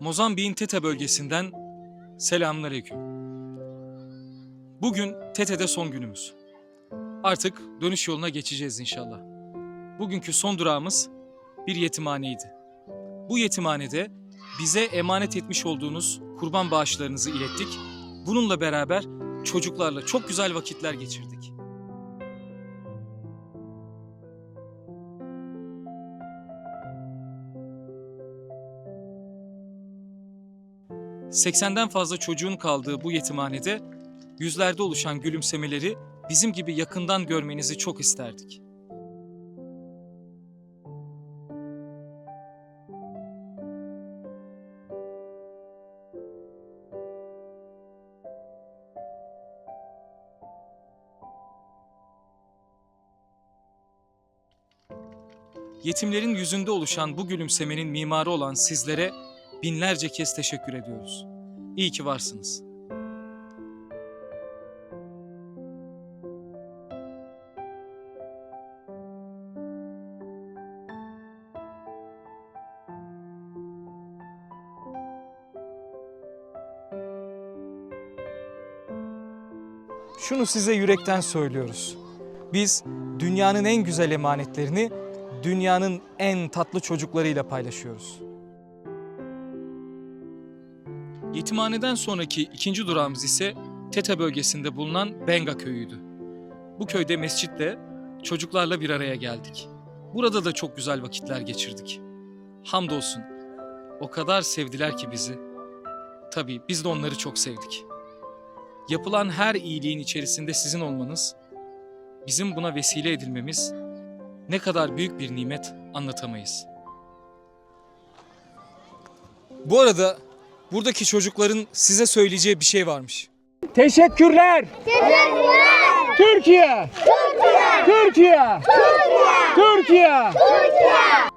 Mozambik'in Tete bölgesinden selamünaleyküm. Bugün Tete'de son günümüz. Artık dönüş yoluna geçeceğiz inşallah. Bugünkü son durağımız bir yetimhaneydi. Bu yetimhanede bize emanet etmiş olduğunuz kurban bağışlarınızı ilettik. Bununla beraber çocuklarla çok güzel vakitler geçirdik. ...80'den fazla çocuğun kaldığı bu yetimhanede... ...yüzlerde oluşan gülümsemeleri... ...bizim gibi yakından görmenizi çok isterdik. Yetimlerin yüzünde oluşan bu gülümsemenin mimarı olan sizlere binlerce kez teşekkür ediyoruz. İyi ki varsınız. Şunu size yürekten söylüyoruz. Biz dünyanın en güzel emanetlerini dünyanın en tatlı çocuklarıyla paylaşıyoruz. Yetimhaneden sonraki ikinci durağımız ise Tete bölgesinde bulunan Benga köyüydü. Bu köyde mescitle çocuklarla bir araya geldik. Burada da çok güzel vakitler geçirdik. Hamdolsun. O kadar sevdiler ki bizi. Tabii biz de onları çok sevdik. Yapılan her iyiliğin içerisinde sizin olmanız, bizim buna vesile edilmemiz ne kadar büyük bir nimet anlatamayız. Bu arada buradaki çocukların size söyleyeceği bir şey varmış. Teşekkürler. Türkiye. Türkiye. Türkiye. Türkiye.